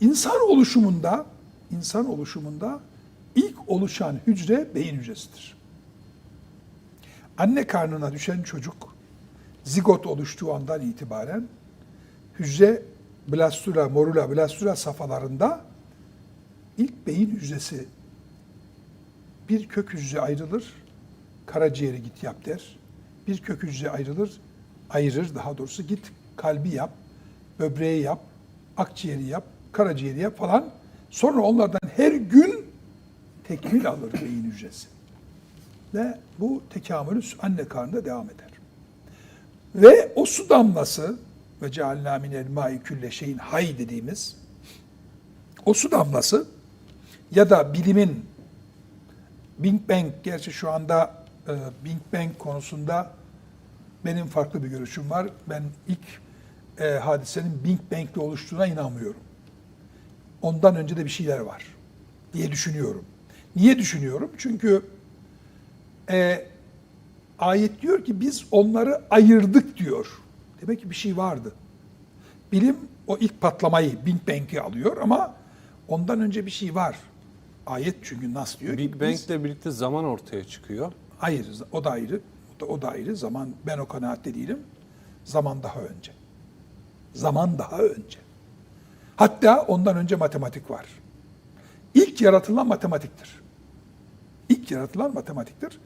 İnsan oluşumunda, insan oluşumunda ilk oluşan hücre beyin hücresidir. Anne karnına düşen çocuk zigot oluştuğu andan itibaren hücre blastula, morula, blastula safhalarında ilk beyin hücresi bir kök hücre ayrılır, karaciğeri git yap der. Bir kök hücre ayrılır, ayırır daha doğrusu git kalbi yap, böbreği yap, akciğeri yap, karaciğeri yap falan. Sonra onlardan her gün tekmil alır beyin hücresi. Ve bu tekamülü anne karnında devam eder. Ve o su damlası ve cealna minel mai külle şeyin hay dediğimiz o su damlası ya da bilimin Big Bang, gerçi şu anda e, Big Bang konusunda benim farklı bir görüşüm var. Ben ilk e, hadisenin Big Bang'le oluştuğuna inanmıyorum. Ondan önce de bir şeyler var diye düşünüyorum. Niye düşünüyorum? Çünkü e, ayet diyor ki biz onları ayırdık diyor. Demek ki bir şey vardı. Bilim o ilk patlamayı, Big Bang'i alıyor ama ondan önce bir şey var. Ayet çünkü nasıl diyor ki Big biz- Bang ile birlikte zaman ortaya çıkıyor. Ayrı, o da ayrı. O da, o da ayrı. Zaman, ben o kanaatte değilim. Zaman daha önce. Zaman daha önce. Hatta ondan önce matematik var. İlk yaratılan matematiktir. İlk yaratılan matematiktir.